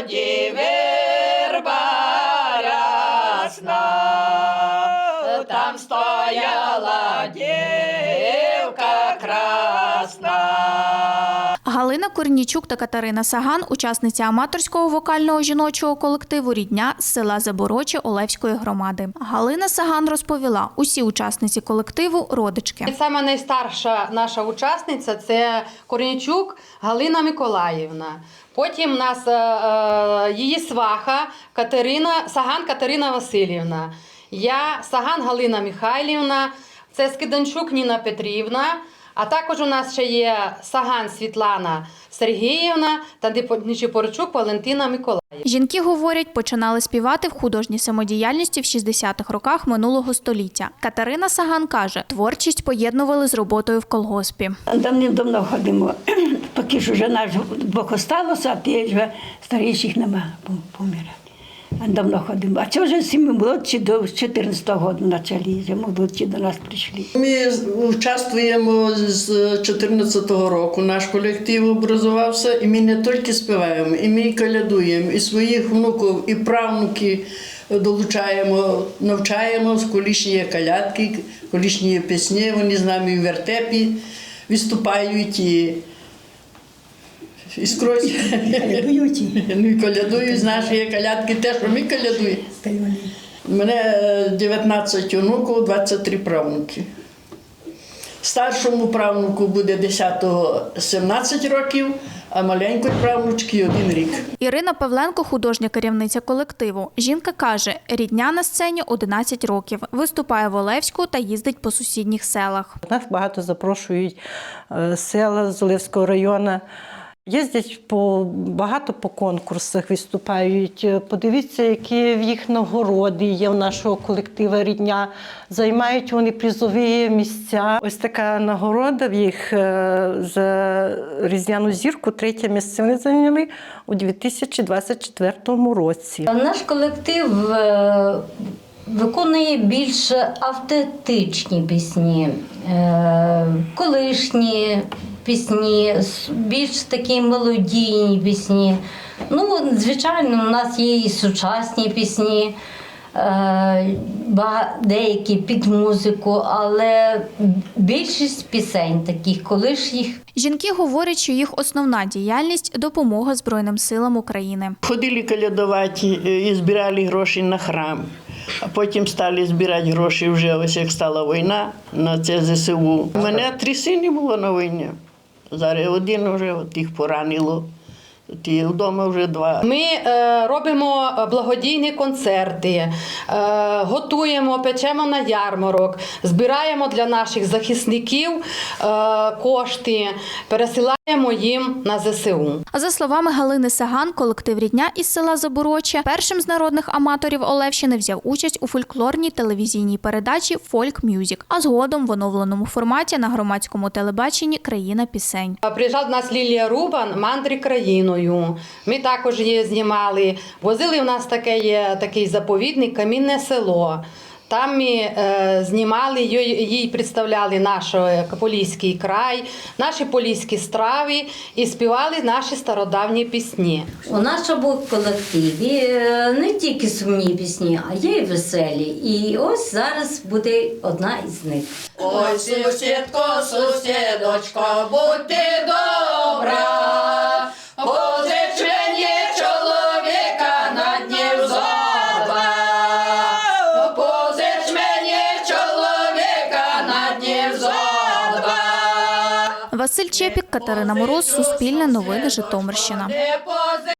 тоді верба рясна, там стояла дівка Корнічук та Катерина Саган, учасниці аматорського вокального жіночого колективу Рідня з села Забороче Олевської громади. Галина Саган розповіла, усі учасниці колективу родички. Саме найстарша наша учасниця це Корнічук Галина Миколаївна. Потім нас е, е, її сваха Катерина, Саган Катерина Васильівна. Я Саган Галина Михайлівна, це Скиданчук Ніна Петрівна. А також у нас ще є Саган Світлана Сергіївна та Нечипорчук Валентина Миколаївна. Жінки говорять, починали співати в художній самодіяльності в 60-х роках минулого століття. Катерина Саган каже, творчість поєднували з роботою в колгоспі. Давним-давно ходимо, поки ж вже наш двох осталося, а вже старіших нема помирати. Давно ходимо. А це вже всі ми молодші до 14-го року почали, вже молодші до нас прийшли. Ми участвуємо з 14-го року. Наш колектив образувався, і ми не тільки співаємо, і ми і колядуємо, і своїх внуків, і правнуків долучаємо, навчаємо з колишньої колядки, колишні пісні. Вони з нами в вертепі виступають і, і скрозь. Ну, і колядують з нашої колядки, те, що ми колядуємо. Мене е, 19 онуків, 23 правнуки. Старшому правнуку буде 10-го 17 років, а маленької правнучки один рік. Ірина Павленко, художня керівниця колективу. Жінка каже, рідня на сцені 11 років, виступає в Олевську та їздить по сусідніх селах. Нас багато запрошують е, села з Оливського району. Їздять по багато по конкурсах виступають. Подивіться, які в їх нагороди є в нашого колектива рідня. Займають вони призові місця. Ось така нагорода в їх е, за різдвяну зірку. Третє місце вони зайняли у 2024 році. Наш колектив е, виконує більш автентичні пісні, е, колишні пісні, більш такі мелодійні пісні. Ну, звичайно, у нас є і сучасні пісні. е, Деякі під музику, але більшість пісень таких колишніх Жінки говорять, що їх основна діяльність допомога Збройним силам України. Ходили колядувати е, і збирали гроші на храм. А потім стали збирати гроші вже ось як стала війна на це ЗСУ. У мене три сини було на війні. Зараз один вже от їх поранило. Ті вдома вже два. Ми е, робимо е, благодійні концерти, е, готуємо, печемо на ярмарок, збираємо для наших захисників е, кошти, пересилаємо їм на ЗСУ. За словами Галини Саган, колектив рідня із села Забороче першим з народних аматорів Олевщини взяв участь у фольклорній телевізійній передачі Фольк Мюзік, а згодом в оновленому форматі на громадському телебаченні Країна пісень. Е, Приїжджала до нас Лілія Рубан, мандри країною. Ми також її знімали. Возили в нас таке є такий заповідник Камінне село. Там ми е, знімали, їй, представляли наш е, Поліський край, наші поліські страви і співали наші стародавні пісні. У нашому колективі е, не тільки сумні пісні, а є й веселі. І ось зараз буде одна із них. Ой, сусідко, сусідочко, будьте добра, позич мені чоловіка на днів два. Позич мені чоловіка на днів два. Василь Чепік, Катерина Мороз, Суспільне новини, Житомирщина.